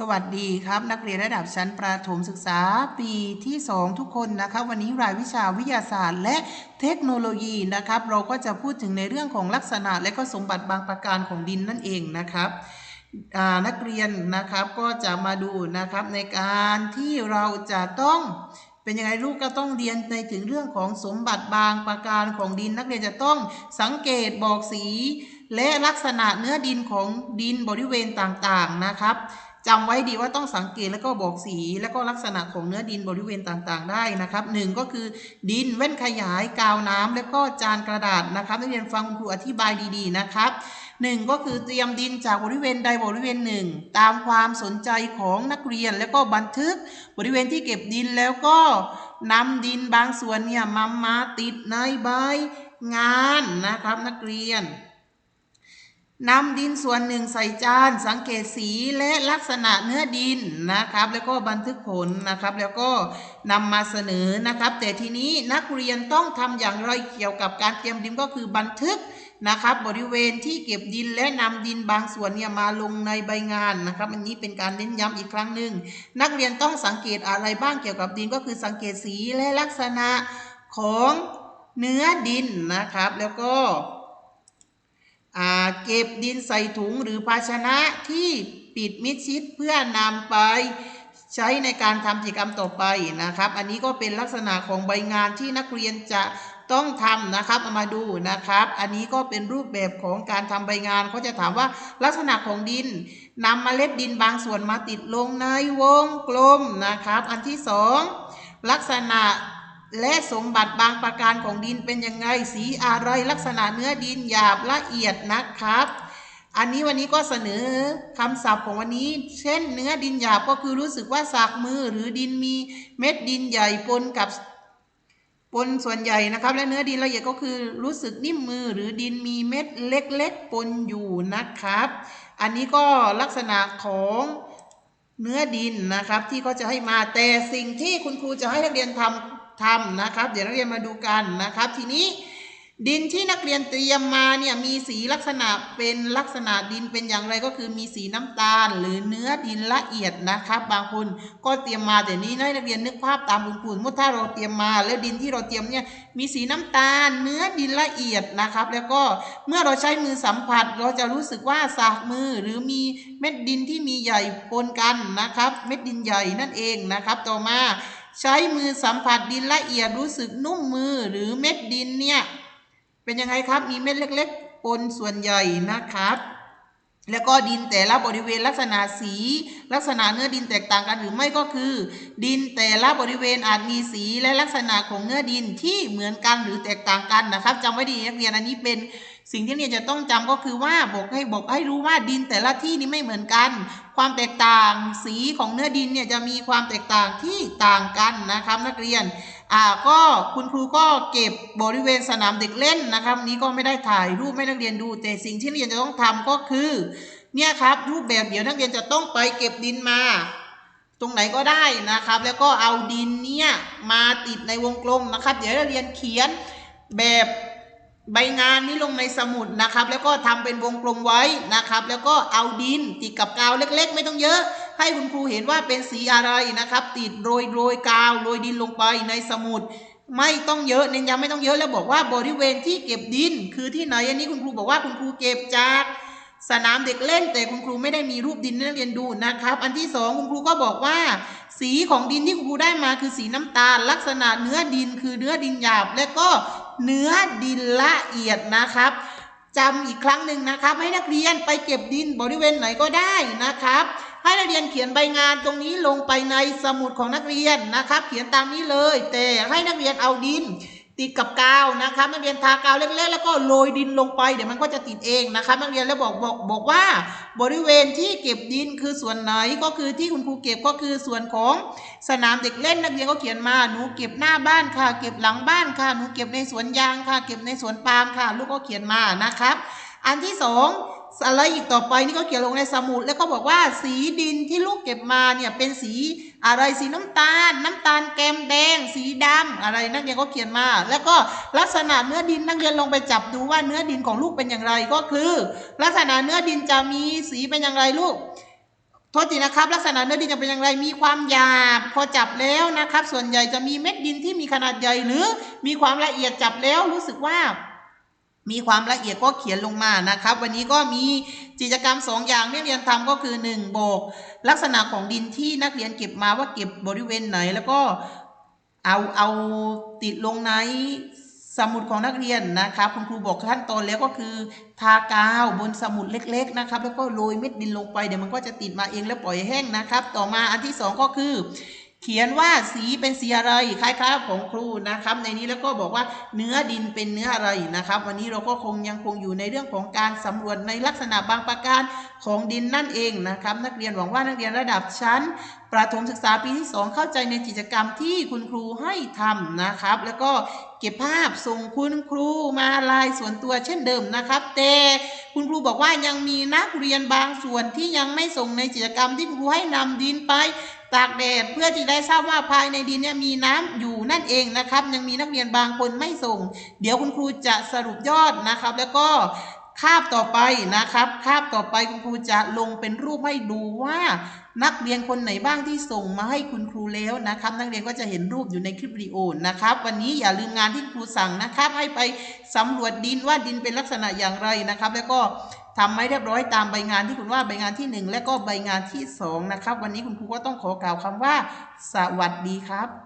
สวัสดีครับ นักเรียนระดับชั้นประถมศึกษาปีที่ 2 ทุกคนนะครับวันนี้รายวิชาวิทยาศาสตร์ และเทคโนโลยีนะครับ เราก็จะพูดถึงในเรื่องของลักษณะและก็สมบัติบางประการของดินนั่นเองนะครับนักเรียนนะครับก็จะมาดูนะครับในการที่เราจะต้องเป็นยังไงลูกก็ต้องเรียนในถึงเรื่องของสมบัติบางประการของดิน นักเรียนจะต้องสังเกตบอกสี และลักษณะเนื้อดินของดินบริเวณต่างๆนะครับ จำไว้ดีว่าต้องสังเกตแล้วก็บอกสีแล้วก็ลักษณะของเนื้อดินบริเวณต่างๆ ได้นะครับหนึ่งก็คือดินแว่นขยายกาวน้ำแล้วก็จานกระดาษนะครับนักเรียนฟังคุณครูอธิบายดีๆนะครับหนึ่งก็คือเตรียมดินจากบริเวณใดบริเวณหนึ่ง ตามความสนใจของนักเรียนแล้วก็บันทึกบริเวณที่เก็บดินแล้วก็นำดินบางส่วนเนี่ยมามาติดในใบงานนะครับนักเรียน นำดินส่วนหนึ่งใส่จาน สังเกตสีและลักษณะเนื้อดินนะครับ แล้วก็บันทึกผลนะครับ แล้วก็นำมาเสนอนะครับ แต่ทีนี้นักเรียนต้องทำอย่างไรเกี่ยวกับการเตรียมดินก็คือบันทึกนะครับ บริเวณที่เก็บดินและนำดินบางส่วนเนี่ยมาลงในใบงานนะครับอันนี้เป็นการเน้นย้ำอีกครั้งหนึ่งนักเรียนต้องสังเกตอะไรบ้างเกี่ยวกับดินก็คือสังเกตสีและลักษณะของเนื้อดินนะครับ แล้วก็ เก็บดินใส่ถุงหรือภาชนะที่ปิดมิดชิดเพื่อนำไปใช้ในการทำกิจกรรมต่อไปนะครับ อันนี้ก็เป็นลักษณะของใบงานที่นักเรียนจะต้องทำนะครับเอามาดูนะครับ อันนี้ก็เป็นรูปแบบของการทำใบงานเขาจะถามว่าลักษณะของดินนำเมล็ดดินบางส่วนมาติดลงในวงกลมนะครับ อันที่สองลักษณะ และสมบัติบางประการของดินเป็นยังไง สีอะไรลักษณะเนื้อดินหยาบละเอียดนะครับ อันนี้วันนี้ก็เสนอคำศัพท์ของวันนี้ เช่น เนื้อดินหยาบก็คือรู้สึกว่าสากมือหรือดินมีเม็ดดินใหญ่ปนกับปนส่วนใหญ่นะครับ และเนื้อดินละเอียดก็คือรู้สึกนิ่มมือหรือดินมีเม็ดเล็กๆปนอยู่นะครับ อันนี้ก็ลักษณะของเนื้อดินนะครับที่เขาจะให้มาแต่สิ่งที่คุณครูจะให้นักเรียนทำ ทำนะครับ เดี๋ยวนักเรียนมาดูกันนะครับ ทีนี้ดินที่นักเรียนเตรียมมาเนี่ยมีสีลักษณะเป็นลักษณะดินเป็นอย่างไรก็คือมีสีน้ำตาล หรือเนื้อดินละเอียดนะครับ บางคนก็เตรียมมาแต่นี้ให้นักเรียนนึกภาพตามคุณครูมมุถ้าเราเตรียมมา แล้วดินที่เราเตรียมเนี่ยมีสีน้ำตาล เนื้อดินละเอียดนะครับ แล้วก็เมื่อเราใช้มือสัมผัส เราจะรู้สึกว่าสากมือหรือมีเม็ดดินที่มีใหญ่ปนกันนะครับ เม็ดดินใหญ่นั่นเองนะครับ ต่อมา ใช้มือสัมผัสดินละเอียดรู้สึกนุ่มมือหรือเม็ดดินเนี่ยเป็นยังไงครับมีเม็ดเล็ก ๆ ปนส่วนใหญ่นะครับ แล้วก็ดินแต่ละบริเวณลักษณะสี ลักษณะเนื้อดินแตกต่างกันหรือไม่ก็คือ ดินแต่ละบริเวณอาจมีสีและลักษณะของเนื้อดินที่เหมือนกันหรือแตกต่างกันนะครับจำไว้ดีนักเรียนอันนี้เป็น สิ่งที่เรียจะต้องจำก็คือว่าบอกให้บอกให้รู้ว่าดินแต่ละที่นี่ไม่เหมือนกัน ความแตกต่างสีของเนื้อดินเนี่ยจะมีความแตกต่างที่ต่างกันนะครับนักเรียนอ่าก็คุณครูก็เก็บบริเวณสนามเด็กเล่นนะครับนี้ก็ไม่ได้ถ่ายรูปให้นักเรียนดู แต่สิ่งที่นักเรียนจะต้องทำก็คือเนี่ยครับรูปแบบเดี๋ยวนักเรียนจะต้องไปเก็บดินมา ตรงไหนก็ได้นะครับ แล้วก็เอาดินเนี่ยมาติดในวงกลมนะครับ เดี๋ยวนักเรียนเขียนแบบ ใบงานนี้ลงในสมุดนะครับ แล้วก็ทำเป็นวงกลมไว้นะครับ แล้วก็เอาดินติดกับกาวเล็ก ๆ ไม่ต้องเยอะ ให้คุณครูเห็นว่าเป็นสีอะไรนะครับ ติดโรยโรยกาวโรยดินลงไปในสมุด ไม่ต้องเยอะเน้นย้ำไม่ต้องเยอะแล้วบอกว่าบริเวณที่เก็บดิน คือที่ไหนอันนี้คุณครูบอกว่าคุณครูเก็บจากสนามเด็กเล่นแต่คุณครูไม่ได้มีรูปดินให้นักเรียนดูนะครับ อันที่สองคุณครูก็บอกว่า สีของดินที่คุณครูได้มาคือสีน้ำตาล ลักษณะเนื้อดินคือเนื้อดินหยาบ และก็ เนื้อดินละเอียดนะครับจำอีกครั้งหนึ่งนะครับ ให้นักเรียนไปเก็บดินบริเวณไหนก็ได้นะครับ ให้นักเรียนเขียนใบงานตรงนี้ลงไปในสมุดของนักเรียนนะครับ เขียนตามนี้เลย แต่ให้นักเรียนเอาดิน ติดกับกาวนะครับนักเรียนทากาวเล็กๆแล้วก็โรยดินลงไปเดี๋ยวมันก็จะติดเองนะครับนักเรียนแล้วบอกบอกบอกว่า บริเวณที่เก็บดินคือส่วนไหนก็คือที่คุณครูเก็บก็คือส่วนของสนามเด็กเล่นนักเรียนก็เขียนมาหนูเก็บหน้าบ้านค่ะ เก็บหลังบ้านค่ะหนูเก็บในสวนยางค่ะ เก็บในสวนปาล์มค่ะ ลูกก็เขียนมานะครับ อันที่สองอะไรอีกต่อไปนี่ก็เขียนลงในสมุดแล้วก็บอกว่าสีดินที่ลูกเก็บมาเนี่ยเป็นสี อะไรสีน้ำตาล น้ำตาลแกมแดง สีดำอะไรนักเรียนก็เขียนมา แล้วก็ลักษณะเนื้อดินนักเรียนลองไปจับดูว่าเนื้อดินของลูกเป็นอย่างไรก็คือ ลักษณะเนื้อดินจะมีสีเป็นอย่างไรลูกโทษทีนะครับ ลักษณะเนื้อดินจะเป็นอย่างไรมีความหยาบพอจับแล้วนะครับ ส่วนใหญ่จะมีเม็ดดินที่มีขนาดใหญ่หรือ มีความละเอียดจับแล้วรู้สึกว่า มีความละเอียดก็เขียนลงมานะครับ วันนี้ก็มีกิจกรรมสองอย่างที่นักเรียนทำก็คือหนึ่งโบก ลักษณะของดินที่นักเรียนเก็บมาว่าเก็บบริเวณไหน แล้วก็เอาเอาติดลงในสมุดของนักเรียนนะครับคุณครูบอกขั้นตอนแล้วก็คือ ทากาวบนสมุดเล็ก ๆนะครับ แล้วก็โรยเม็ดดินลงไปเดี๋ยวมันก็จะติดมาเองแล้วปล่อยแห้งนะครับ ต่อมาอันที่สองก็คือ ขียนว่าสีเป็นสีอะไรคล้ายๆของครูนะครับในนี้แล้วก็บอกว่าเนื้อดินเป็นเนื้ออะไรนะครับ วันนี้เราก็คงยังคงอยู่ในเรื่องของการสำรวจในลักษณะบางประการของดินนั่นเองนะครับ นักเรียนหวังว่านักเรียนระดับชั้น ประถมศึกษาปีที่ 2 เข้าใจในกิจกรรมที่คุณครูให้ทำนะครับ แล้วก็เก็บภาพส่งคุณครูมาลายส่วนตัวเช่นเดิมนะครับ แต่คุณครูบอกว่ายังมีนักเรียนบางส่วนที่ยังไม่ส่งในกิจกรรมที่คุณครูให้นำดินไป ตากแดดเพื่อที่ได้ทราบว่าภายในดินเนี่ยมีน้ำอยู่นั่นเองนะครับ ยังมีนักเรียนบางคนไม่ส่ง เดี๋ยวคุณครูจะสรุปยอดนะครับ แล้วก็คาบต่อไปนะครับคาบต่อไปคุณครูจะลงเป็นรูปให้ดูว่านักเรียนคนไหนบ้างที่ส่งมาให้คุณครูแล้วนะครับ นักเรียนก็จะเห็นรูปอยู่ในคลิปวิดีโอนะครับ วันนี้อย่าลืมงานที่ครูสั่งนะครับ ให้ไปสำรวจดินว่าดินเป็นลักษณะอย่างไรนะครับ แล้วก็ ทำให้เรียบร้อยตามใบงานที่คุณว่าใบงานที่หนึ่งและก็ใบงานที่สองนะครับ วันนี้คุณครูก็ต้องขอกล่าวคำว่า สวัสดีครับ